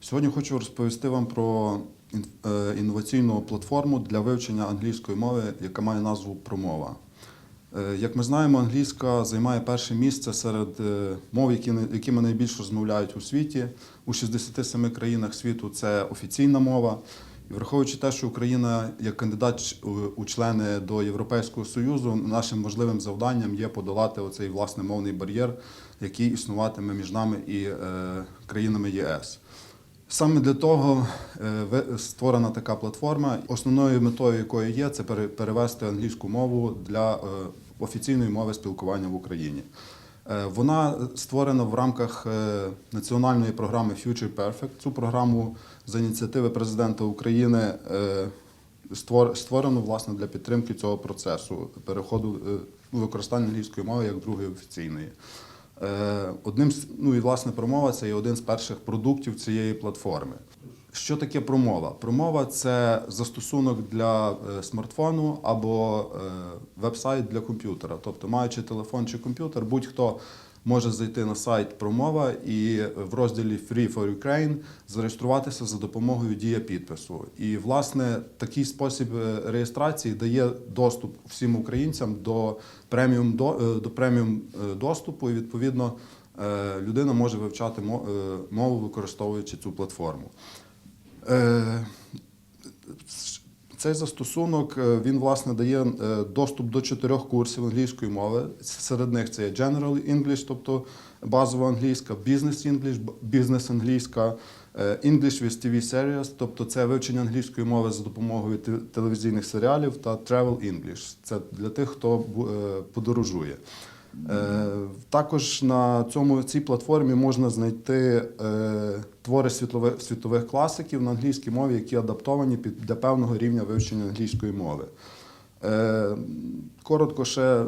Сьогодні хочу розповісти вам про е, інноваційну платформу для вивчення англійської мови, яка має назву Промова. Е, Як ми знаємо, англійська займає перше місце серед е, мов, якими найбільше розмовляють у світі. У 67 країнах світу це офіційна мова. І враховуючи те, що Україна як кандидат у- члени до Європейського Союзу, нашим важливим завданням є подолати оцей власне мовний бар'єр, який існуватиме між нами і країнами ЄС. Саме для того е, створена така платформа, основною метою якої є це перевести англійську мову для е, офіційної мови спілкування в Україні. Е, Вона створена в рамках національної програми Future Perfect. Цю програму за ініціативи президента України створено власне для підтримки цього процесу переходу використання англійської мови як другої офіційної. Е, Одним з ну і власне промова це є один з перших продуктів цієї платформи. Що таке промова? Промова це застосунок для е, смартфону або е, веб-сайт для комп'ютера. Тобто, маючи телефон чи комп'ютер, будь-хто може зайти на сайт промова і в розділі Free for Ukraine зареєструватися за допомогою дія підпису. І власне такий спосіб е, реєстрації дає доступ всім українцям до преміум до, преміум доступу, і відповідно людина може вивчати мо- мову, використовуючи цю платформу. Е, Цей застосунок е, він власне дає е, доступ до чотирьох курсів англійської мови. Серед них це є General English, тобто базова англійська, Business English, бізнес англійська, English with TV Series, тобто це вивчення англійської мови за допомогою телевізійних серіалів та Travel English. Це для тих, хто подорожує. Е, Також на цьому цій платформі можна знайти е, твори світлових, світових класиків на англійській мові, які адаптовані під для певного рівня вивчення англійської мови. Е, Коротко ще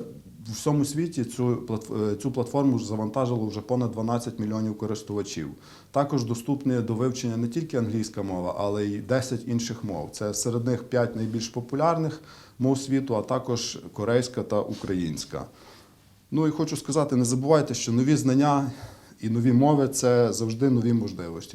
в всьому світі цю, цю платформу завантажило вже понад 12 мільйонів користувачів. Також доступні до вивчення не тільки англійська мова, але й 10 інших мов. Це серед них 5 найбільш популярних мов світу, а також корейська та українська. Ну і хочу сказати, не забувайте, що нові знання і нові мови це завжди нові можливості.